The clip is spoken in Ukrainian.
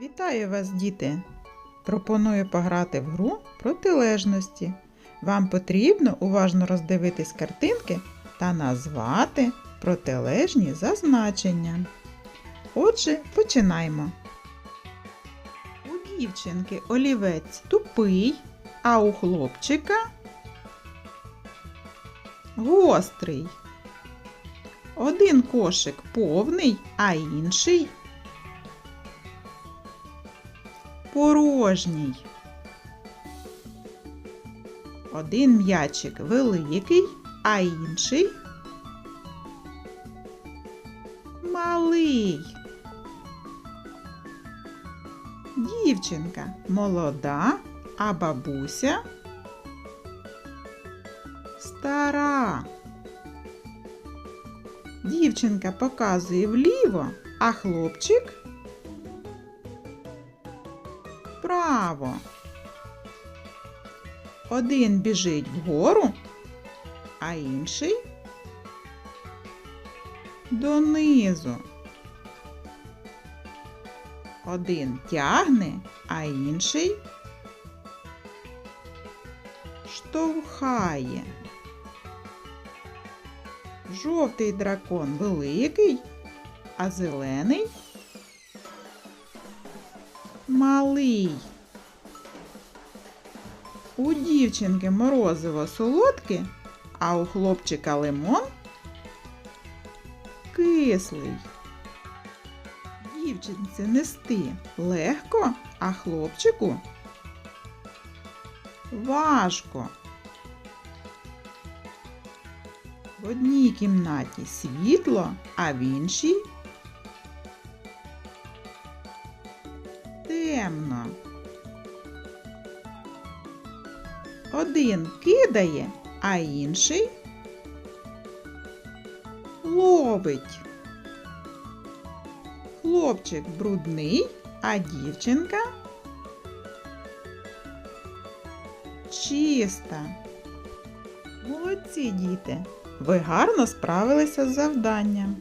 Вітаю вас, діти! Пропоную пограти в гру протилежності. Вам потрібно уважно роздивитись картинки та назвати протилежні зазначення. Отже, починаємо. У дівчинки олівець тупий, а у хлопчика гострий. Один кошик повний, а інший порожній. Один м'ячик великий, а інший малий. Дівчинка молода, а бабуся стара. Дівчинка показує вліво, а хлопчик вправо. Один біжить вгору, а інший донизу. Один тягне, а інший штовхає. Жовтий дракон великий, а зелений малий. У дівчинки морозиво солодке, а у хлопчика лимон кислий. Дівчинці нести легко, а хлопчику важко. В одній кімнаті світло, а в іншій темно. Один кидає, а інший ловить. Хлопчик брудний, а дівчинка чиста. Молодці, діти! Ви гарно справилися з завданням.